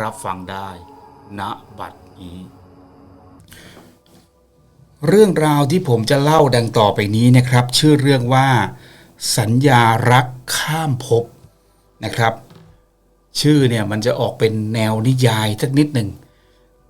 รับฟังได้ณบัดนี้ เรื่องราวที่ผมจะเล่าดังต่อไปนี้นะครับ ชื่อเรื่องว่า สัญญารักข้ามภพนะครับ ชื่อเนี่ยมันจะออกเป็นแนวนิยายสักนิดหนึ่ง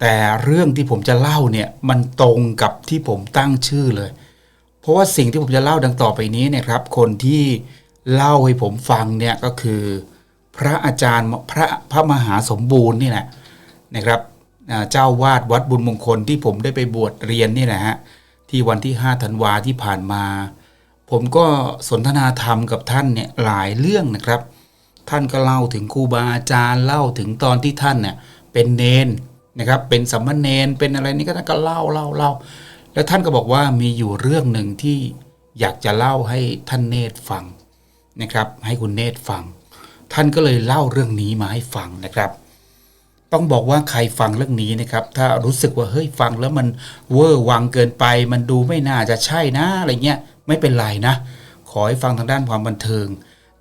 แต่เรื่องที่ผมจะเล่าเนี่ยมันตรงกับที่ผมตั้งชื่อเลย เพราะว่าสิ่งที่ผมจะเล่าดังต่อไปนี้นะครับ คนที่เล่าให้ผมฟังเนี่ยก็คือ พระอาจารย์พระพระมหาสมบูรณ์นี่แหละนะครับเจ้าวาดวัดบุญมงคลที่ผมได้ไปบวชเรียนนี่แหละฮะที่วันที่5ธันวาที่ผ่านมา ผมก็สนทนาธรรมกับท่านเนี่ยหลายเรื่องนะครับ ท่านก็เล่าถึงครูบาอาจารย์เล่าถึงตอนที่ท่านเนี่ยเป็นเนนนะครับเป็นสัมมเนนเป็นอะไรนี่ก็ท่านก็เล่าเล่าเล่าแล้วท่านก็บอกว่ามีอยู่เรื่องหนึ่งที่อยากจะเล่าให้ท่านเนตรฟังนะครับ ให้คุณเนตรฟัง ท่านก็เลยเล่าเรื่องนี้มาให้ฟังนะครับ ต้องบอกว่าใครฟังเรื่องนี้นะครับ ถ้ารู้สึกว่าเฮ้ยฟังแล้วมันเวอร์วังเกินไป มันดูไม่น่าจะใช่นะอะไรเงี้ยไม่เป็นไรนะ ขอให้ฟังทางด้านความบันเทิง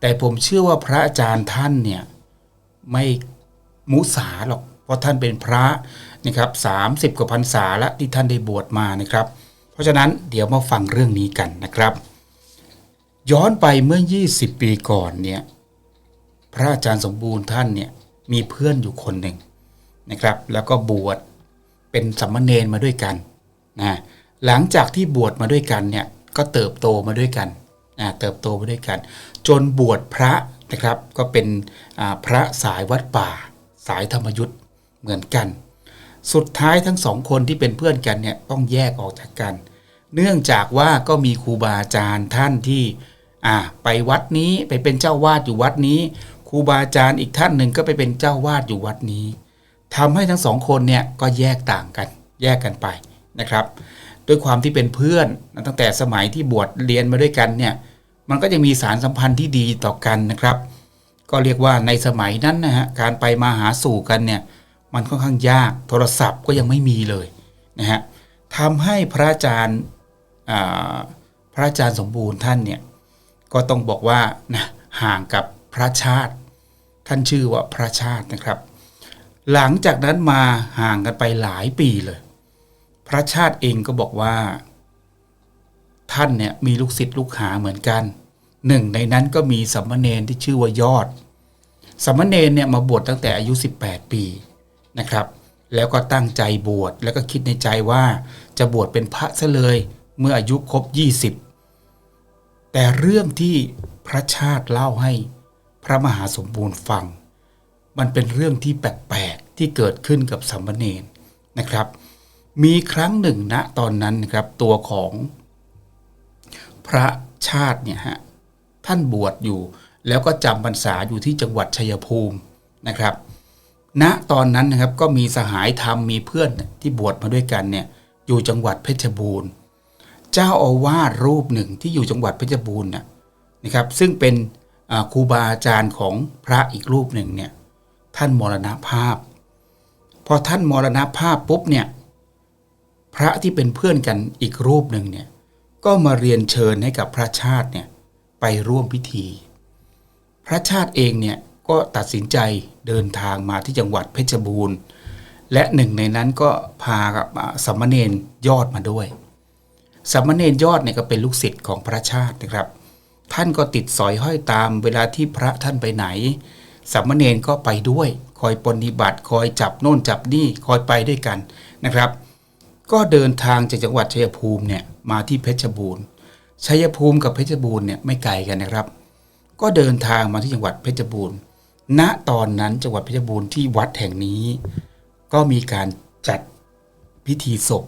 แต่ผมเชื่อว่าพระอาจารย์ท่านเนี่ยไม่มุสาหรอก เพราะท่านเป็นพระนะครับสามสิบกว่าพรรษาละที่ท่านได้บวชมานะครับ เพราะฉะนั้นเดี๋ยวมาฟังเรื่องนี้กันนะครับ ย้อนไปเมื่อ 20 ปีก่อนเนี่ย พระอาจารย์สมบูรณ์ท่านเนี่ยมีเพื่อนอยู่คนหนึ่งนะครับ แล้วก็บวชเป็นสัมมเนนมาด้วยกันนะหลังจากที่บวชมาด้วยกันเนี่ยก็เติบโตมาด้วยกันนะเติบโตมาด้วยกัน จนบวชพระนะครับก็เป็นพระสายวัดป่า สายธรรมยุทธ์เหมือนกัน สุดท้ายทั้งสองคนที่เป็นเพื่อนกันเนี่ยต้องแยกออกจากกัน เนื่องจากว่าก็มีครูบาอาจารย์ท่านที่อ่าไปวัดนี้ไปเป็นเจ้าวาดอยู่วัดนี้ ครูบาอาจารย์อีกท่านหนึ่งก็ไปเป็นเจ้าวาดอยู่วัดนี้ทำให้ทั้งสองคนเนี่ยก็แยกต่างกัน แยกกันไปนะครับ ด้วยความที่เป็นเพื่อนตั้งแต่สมัยที่บวชเรียนมาด้วยกันเนี่ยมันก็จะมีสารสัมพันธ์ที่ดีต่อกันนะครับ ก็เรียกว่าในสมัยนั้นนะฮะการไปมาหาสู่กันเนี่ยมันค่อนข้างยากโทรศัพท์ก็ยังไม่มีเลยนะฮะทำให้พระอาจารย์พระอาจารย์สมบูรณ์ท่านเนี่ยก็ต้องบอกว่านะห่างกับ พระชาติ ท่านชื่อว่าพระชาตินะครับ หลังจากนั้นมาห่างกันไปหลายปีเลย พระชาติเองก็บอกว่า ท่านเนี่ยมีลูกศิษย์ลูกหาเหมือนกัน หนึ่งในนั้นก็มีสัมมาเนนที่ชื่อว่ายอดสัมมาเนนเนี่ยมาบวชตั้งแต่อายุ 18 ปีนะครับ แล้วก็ตั้งใจบวชแล้วก็คิดในใจว่าจะบวชเป็นพระซะเลยเมื่ออายุครบ 20 แต่เรื่องที่พระชาติเล่าให้ พระมหาสมบูรณ์ฟัง มันเป็นเรื่องที่แปลกๆที่เกิดขึ้นกับสัมมเนนนะครับ มีครั้งหนึ่งณตอนนั้นนะครับตัวของพระชาติเนี่ยฮะท่านบวชอยู่ แล้วก็จำพรรษาอยู่ที่จังหวัดชัยภูมินะครับณตอนนั้นนะครับก็มีสหายธรรมมีเพื่อนที่บวชมาด้วยกันเนี่ยอยู่จังหวัดเพชรบูรณ์ เจ้าอาวาสรูปหนึ่งที่อยู่จังหวัดเพชรบูรณ์นะนะครับ ซึ่งเป็น ครูบาอาจารย์ของพระอีกรูปหนึ่งเนี่ยท่านมรณภาพ พอท่านมรณภาพปุ๊บเนี่ยพระที่เป็นเพื่อนกันอีกรูปหนึ่งเนี่ยก็มาเรียนเชิญให้กับพระชาติเนี่ยไปร่วมพิธี พระชาติเองเนี่ยก็ตัดสินใจเดินทางมาที่จังหวัดเพชรบูรณ์ และหนึ่งในนั้นก็พากับสามเณรยอดมาด้วยสามมเณรยอดเนี่ยก็เป็นลูกศิษย์ของพระชาตินะครับ ท่านก็ติดสอยห้อยตามเวลาที่พระท่านไปไหนสามเณรก็ไปด้วย คอยปฏิบัติ คอยจับโน่นจับนี่ คอยไปด้วยกันนะครับ ก็เดินทางจากจังหวัดชัยภูมิเนี่ยมาที่เพชรบูรณ์ชัยภูมิกับเพชรบูรณ์เนี่ยไม่ไกลกันนะครับ ก็เดินทางมาที่จังหวัดเพชรบูรณ์ ณ ตอนนั้นจังหวัดเพชรบูรณ์ที่วัดแห่งนี้ ก็มีการจัดพิธีศพ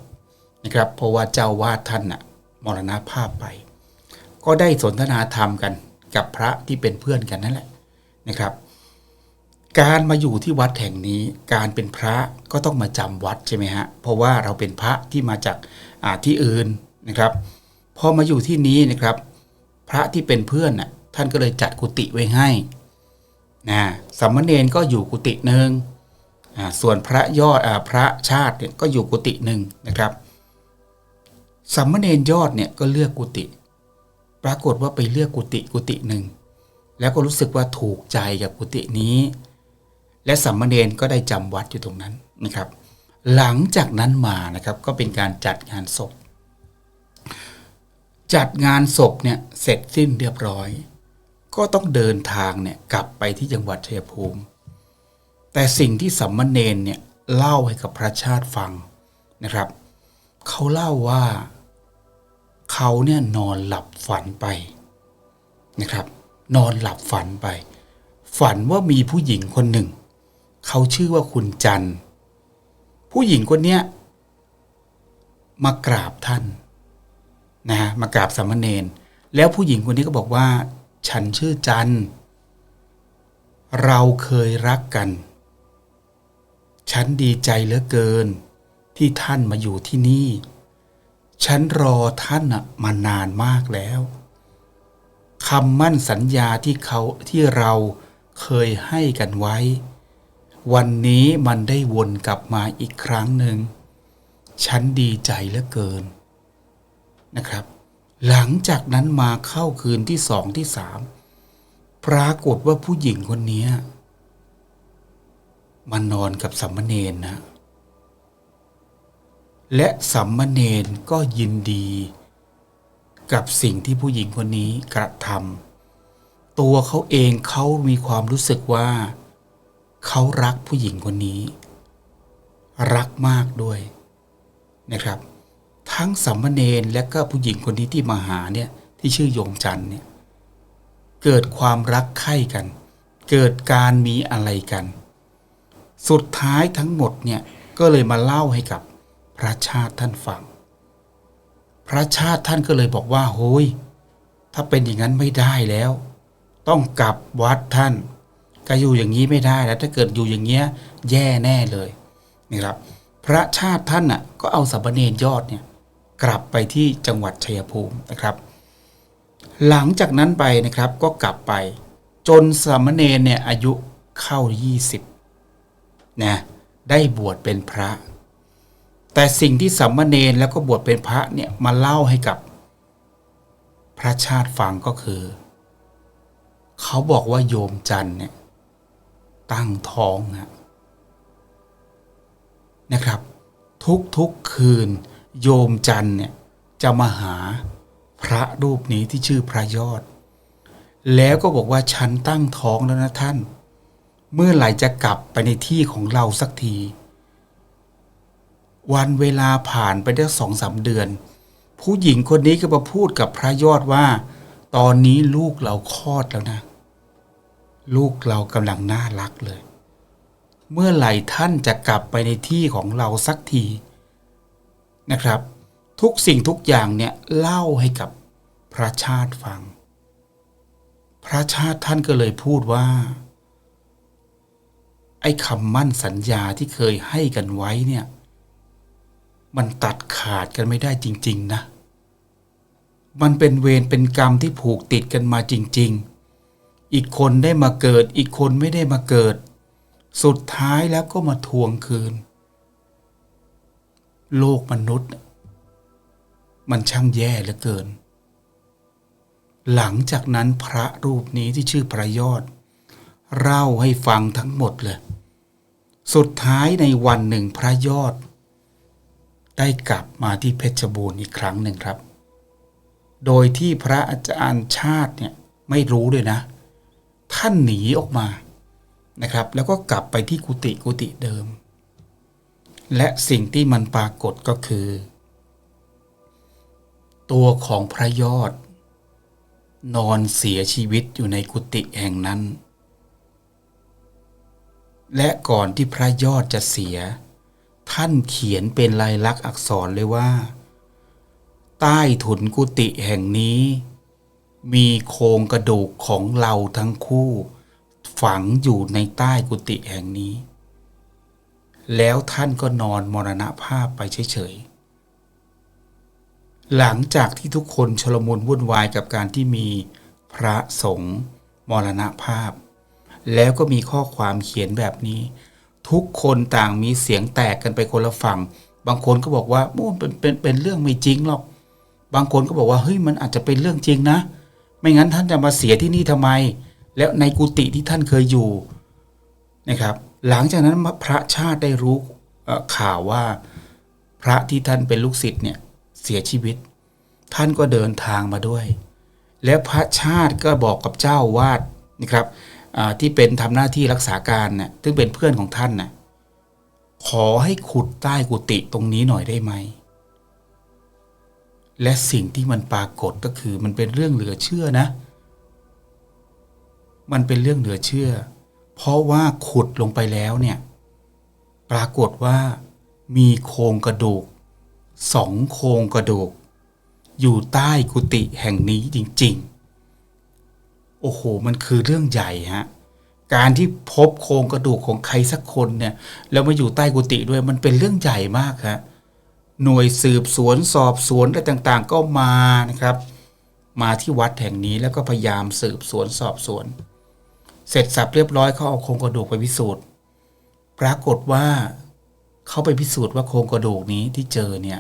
นะครับ เพราะว่าเจ้าวาดท่านน่ะมรณภาพไป ก็ได้สนทนาธรรมกันกับพระที่เป็นเพื่อนกันนั่นแหละนะครับ การมาอยู่ที่วัดแห่งนี้การเป็นพระก็ต้องมาจำวัดใช่ไหมฮะเพราะว่าเราเป็นพระที่มาจากาที่อื่นนะครับพอมาอยู่ที่นี้นะครับ พระที่เป็นเพื่อนน่ะท่านก็เลยจัดกุฏิไว้ให้นะสามเณรก็อยู่กุฏิหนึ่งส่วนพระยอดอพระชาติเนี่ยก็อยู่กุฏิหนึ่งนะครับสามเณรยอดเนี่ยก็เลือกกุฏิ ปรากฏว่าไปเลือกกุฏิกุฏิหนึ่ง แล้วก็รู้สึกว่าถูกใจกับกุฏินี้ และสามมเณรก็ได้จำวัดอยู่ตรงนั้นนะครับ หลังจากนั้นมานะครับก็เป็นการจัดงานศพ จัดงานศพเนี่ยเสร็จสิ้นเรียบร้อย ก็ต้องเดินทางเนี่ยกลับไปที่จังหวัดชัยภูมิ แต่สิ่งที่สัมมเนนเนี่ยเล่าให้กับพระชาติฟังนะครับ เขาเล่าว่า เขาเนี่ยนอนหลับฝันไปนะครับ นอนหลับฝันไป ฝันว่ามีผู้หญิงคนหนึ่ง เขาชื่อว่าคุณจันผู้หญิงคนเนี้ยมากราบท่านนะฮะมากราบสามเณรแล้วผู้หญิงคนนี้ก็บอกว่า ฉันชื่อจันเราเคยรักกัน ฉันดีใจเหลือเกิน ที่ท่านมาอยู่ที่นี่ ฉันรอท่านมานานมากแล้วคำมั่นสัญญาที่เขาที่เราเคยให้กันไว้ วันนี้มันได้วนกลับมาอีกครั้งหนึ่ง ฉันดีใจเหลือเกินนะครับ หลังจากนั้นมาเข้าคืนที่สองที่สามปรากฏว่าผู้หญิงคนนี้มานอนกับสัมมเนนนะ และสัมมเนนก็ยินดี กับสิ่งที่ผู้หญิงคนนี้กระทำตัวเขาเองเขามีความรู้สึกว่า เขารักผู้หญิงคนนี้ รักมากด้วยนะครับ ทั้งสัมมเนนและก็ผู้หญิงคนนี้ที่มาหาเนี่ยที่ชื่อโยมจันเนี่ยเกิดความรักใคร่กัน เกิดการมีอะไรกัน สุดท้ายทั้งหมดเนี่ยก็เลยมาเล่าให้กับ พระชาติท่านฟัง พระชาติท่านก็เลยบอกว่าโฮ้ยถ้าเป็นอย่างนั้นไม่ได้แล้ว ต้องกลับวัดท่านก็อยู่อย่างนี้ไม่ได้แล้วถ้าเกิดอยู่อย่างเงี้ยแย่แน่เลยนะครับ พระชาติท่านน่ะก็เอาสัมเนรยอดเนี่ยกลับไปที่จังหวัดชัยภูมินะครับ หลังจากนั้นไปนะครับก็กลับไป จนสามเณรเนี่ยอายุเข้า 20นะได้บวชเป็นพระ แต่สิ่งที่สามมเณรแล้วก็บวชเป็นพระเนี่ยมาเล่าให้กับ พระชาติฟังก็คือ เขาบอกว่าโยมจันเนี่ยตั้งท้องนะนะครับ ทุกๆคืน โยมจันเนี่ยจะมาหาพระรูปนี้ที่ชื่อพระยอด แล้วก็บอกว่าฉันตั้งท้องแล้วนะท่าน เมื่อไหร่จะกลับไปในที่ของเราสักที วันเวลาผ่านไปได้สองสามเดือน ผู้หญิงคนนี้ก็มาพูดกับพระยอดว่า ตอนนี้ลูกเราคลอดแล้วนะ ลูกเรากำลังน่ารักเลย เมื่อไหร่ท่านจะกลับไปในที่ของเราสักทีนะครับ ทุกสิ่งทุกอย่างเนี่ยเล่าให้กับพระชาติฟัง พระชาติท่านก็เลยพูดว่า ไอ้คำมั่นสัญญาที่เคยให้กันไว้เนี่ย มันตัดขาดกันไม่ได้จริง ๆ นะ มันเป็นเวรเป็นกรรมที่ผูกติดกันมาจริง ๆ อีกคนได้มาเกิด อีกคนไม่ได้มาเกิด สุดท้ายแล้วก็มาทวงคืน โลกมนุษย์ มันช่างแย่เหลือเกิน หลังจากนั้นพระรูปนี้ที่ชื่อพระยอด เล่าให้ฟังทั้งหมดเลย สุดท้ายในวันหนึ่งพระยอด ได้กลับมาที่เพชรบูรณ์อีกครั้งหนึ่งครับ โดยที่พระอาจารย์ชาติเนี่ยไม่รู้เลยนะ ท่านหนีออกมานะครับ แล้วก็กลับไปที่กุฏิกุฏิเดิม และสิ่งที่มันปรากฏก็คือ ตัวของพระยอด นอนเสียชีวิตอยู่ในกุฏิแห่งนั้น และก่อนที่พระยอดจะเสีย ท่านเขียนเป็นลายลักษณ์อักษรเลยว่า ใต้ถุนกุฏิแห่งนี้ มีโครงกระดูกของเราทั้งคู่ ฝังอยู่ในใต้กุฏิแห่งนี้ แล้วท่านก็นอนมรณภาพไปเฉยๆ หลังจากที่ทุกคนชลมุนวุ่นวายกับการที่มีพระสงฆ์มรณภาพ แล้วก็มีข้อความเขียนแบบนี้ ทุกคนต่างมีเสียงแตกกันไปคนละฝั่ง บางคนก็บอกว่าโอ้เป็นเป็นเป็นเรื่องไม่จริงหรอก บางคนก็บอกว่าเฮ้ยมันอาจจะเป็นเรื่องจริงนะ ไม่งั้นท่านจะมาเสียที่นี่ทำไม แล้วในกุฏิที่ท่านเคยอยู่นะครับ หลังจากนั้นพระชาติได้รู้ข่าวว่าพระที่ท่านเป็นลูกศิษย์เนี่ยเสียชีวิต ท่านก็เดินทางมาด้วย แล้วพระชาติก็บอกกับเจ้าวาดนะครับ ที่เป็นทำหน้าที่รักษาการน่ะซึ่งเป็นเพื่อนของท่านน่ะขอให้ขุดใต้กุฏิตรงนี้หน่อยได้ไหม และสิ่งที่มันปรากฏก็คือมันเป็นเรื่องเหลือเชื่อนะ มันเป็นเรื่องเหลือเชื่อ เพราะว่าขุดลงไปแล้วเนี่ย ปรากฏว่ามีโครงกระดูกสองโครงกระดูก อยู่ใต้กุฏิแห่งนี้จริง ๆ โอ้โห มันคือเรื่องใหญ่ฮะการที่พบโครงกระดูกของใครสักคนเนี่ย แล้วมาอยู่ใต้กุฏิด้วยมันเป็นเรื่องใหญ่มากฮะหน่วยสืบสวนสอบสวนอะไรต่างๆ ก็มานะครับ มาที่วัดแห่งนี้แล้วก็พยายามสืบสวนสอบสวน เสร็จสับเรียบร้อยเขาเอาโครงกระดูกไปพิสูจน์ ปรากฏว่าเขาไปพิสูจน์ว่าโครงกระดูกนี้ที่เจอเนี่ย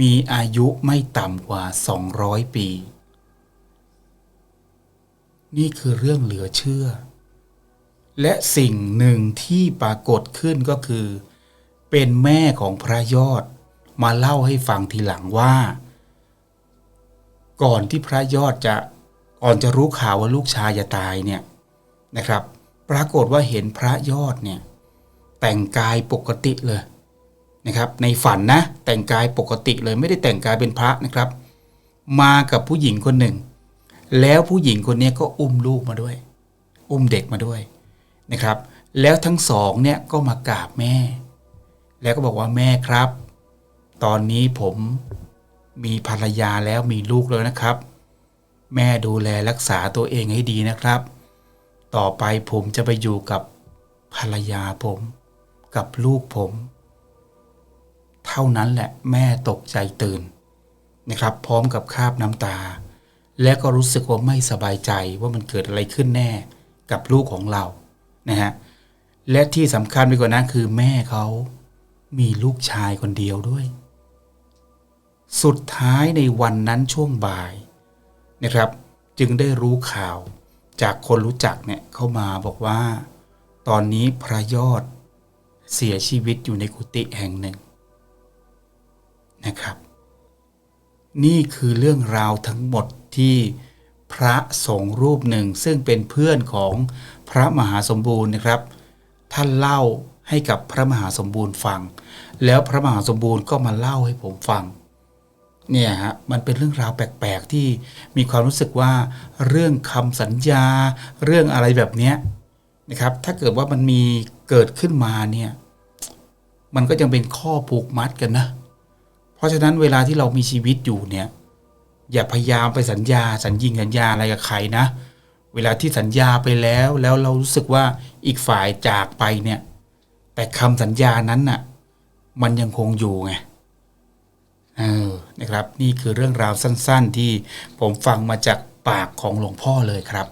มีอายุไม่ต่ำกว่า 200 ปี นี่คือเรื่องเหลือเชื่อ และสิ่งหนึ่งที่ปรากฏขึ้นก็คือ เป็นแม่ของพระยอด มาเล่าให้ฟังทีหลังว่า ก่อนที่พระยอดจะก่อนจะรู้ข่าวว่าลูกชายจะตายเนี่ยนะครับ ปรากฏว่าเห็นพระยอดเนี่ยแต่งกายปกติเลยนะครับ ในฝันนะแต่งกายปกติเลยไม่ได้แต่งกายเป็นพระนะครับ มากับผู้หญิงคนหนึ่ง แล้วผู้หญิงคนนี้ก็อุ้มลูกมาด้วย อุ้มเด็กมาด้วยนะครับ แล้วทั้งสองเนี่ยก็มากราบแม่ แล้วก็บอกว่าแม่ครับ ตอนนี้ผมมีภรรยาแล้วมีลูกแล้วนะครับ แม่ดูแลรักษาตัวเองให้ดีนะครับ ต่อไปผมจะไปอยู่กับภรรยาผม กับลูกผม เท่านั้นแหละแม่ตกใจตื่นนะครับ พร้อมกับคาบน้ำตา และก็รู้สึกว่าไม่สบายใจว่ามันเกิดอะไรขึ้นแน่กับลูกของเรานะฮะและที่สำคัญไปกว่านั้นคือแม่เขามีลูกชายคนเดียวด้วย สุดท้ายในวันนั้นช่วงบ่ายนะครับ จึงได้รู้ข่าวจากคนรู้จักเนี่ยเข้ามาบอกว่า ตอนนี้พระยอดเสียชีวิตอยู่ในกุฏิแห่งหนึ่งนะครับ นี่คือเรื่องราวทั้งหมด ที่พระสงฆ์รูปหนึ่ง ซึ่งเป็นเพื่อนของพระมหาสมบูรณ์นะครับ ท่านเล่าให้กับพระมหาสมบูรณ์ฟัง แล้วพระมหาสมบูรณ์ก็มาเล่าให้ผมฟังเนี่ยฮะมันเป็นเรื่องราวแปลกๆที่มีความรู้สึกว่าเรื่องคำสัญญา เรื่องอะไรแบบเนี้ยนะครับถ้าเกิดว่ามันมีเกิดขึ้นมาเนี่ยมันก็ยังเป็นข้อผูกมัดกันนะ เพราะฉะนั้นเวลาที่เรามีชีวิตอยู่เนี่ย อย่าพยายามไปสัญญา สัญญิงสัญญาอะไรกับใครนะ เวลาที่สัญญาไปแล้วแล้วเรารู้สึกว่าอีกฝ่ายจากไปเนี่ย แต่คำสัญญานั้นน่ะ มันยังคงอยู่ไงเออนะครับ นี่คือเรื่องราวสั้น ๆ ที่ผมฟังมาจากปากของหลวงพ่อเลยครับ